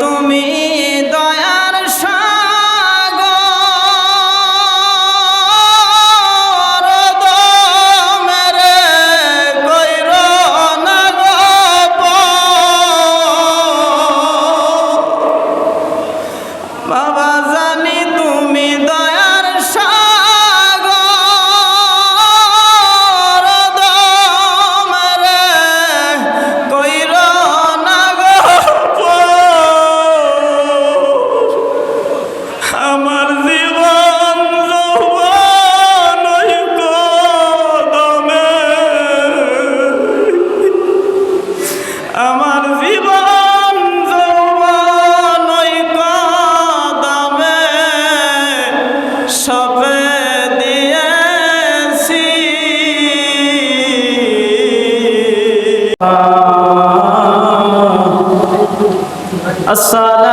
তুমি الصلاة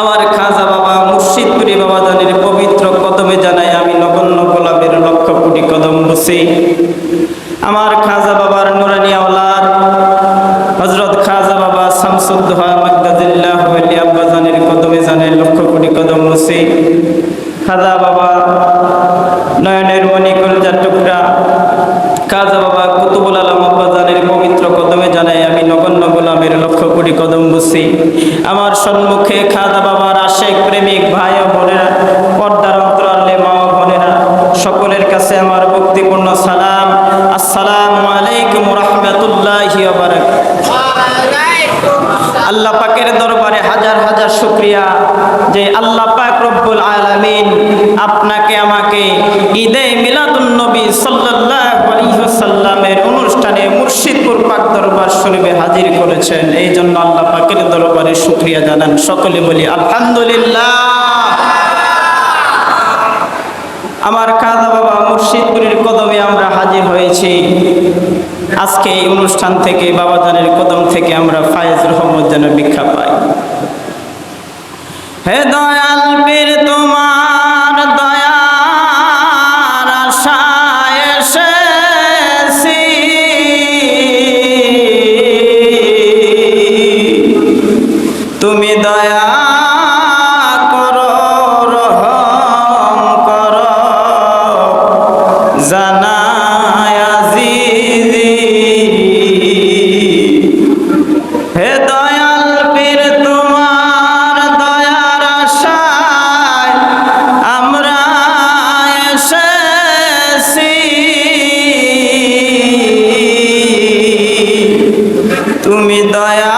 আমার খাজা বাবা, মুর্শিদপুরি বাবা জানের পবিত্র কদমে জানাই আমি নগণ্য গোলাপের লক্ষ কোটি কদম বসে শুক্রিয়া যে আল্লাহ পাক রব্বুল আলামিন আপনাকে আমাকে ঈদে মিলাদুন্নবী সাল্লামের অনুষ্ঠানে মুর্শিদপুর পাক দরবার শরীফে হাজির করেছেন। এই জন্য আল্লাহ পাকের দরবারে শুক্রিয়া জানান। সকলে বলি আলহামদুলিল্লাহ। আমার কাদা বাবা মুর্শিদপুরের কদমে আমরা হাজির হয়েছি। আজকে এই অনুষ্ঠান থেকে, বাবাজানের কদম থেকে আমরা ফায়েজ রহমত যেন ভিক্ষা পাই। হে দয়াল তুমি দয়া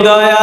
দয়া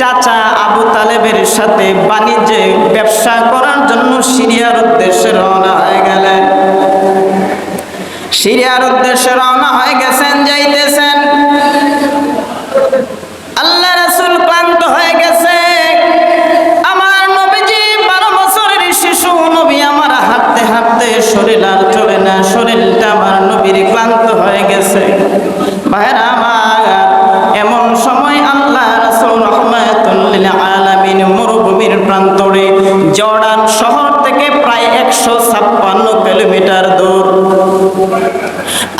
চাচা আবু তালেবের সাথে বাণিজ্যে ব্যবসা করার জন্য সিরিয়ার উদ্দেশ্যে রওনা হয়ে গেলেন। সিরিয়ার উদ্দেশ্যে রওনা হয়ে গেছেন, যাইতেছেন। আল্লাহ রাসুল ক্লান্ত হয়ে গেছে। আমার নবীজি বারো বছরের শিশু, নবী আমার হাঁটতে হাঁটতে শরীর আর চলে না, শরীরটা আমার নবীর ক্লান্ত হয়ে গেছে। শহর থেকে প্রায় একশো ছাপ্পান্ন কিলোমিটার দূর।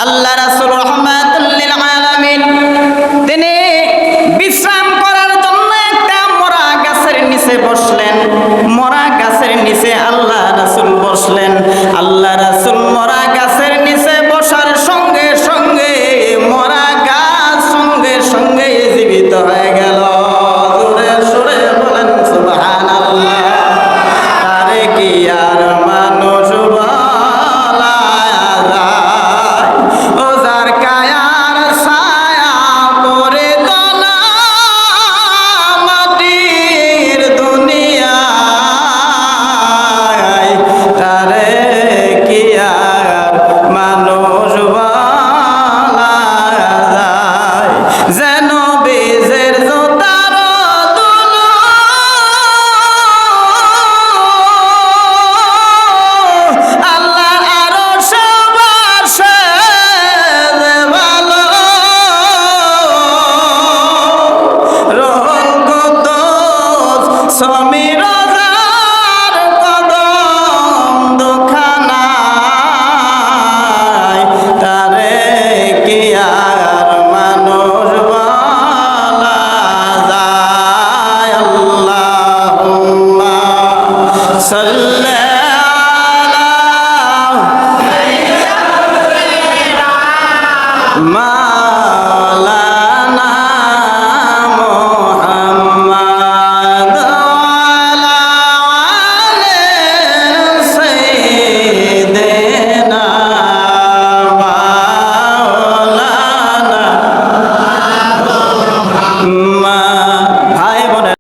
আল্লাহ রাসুল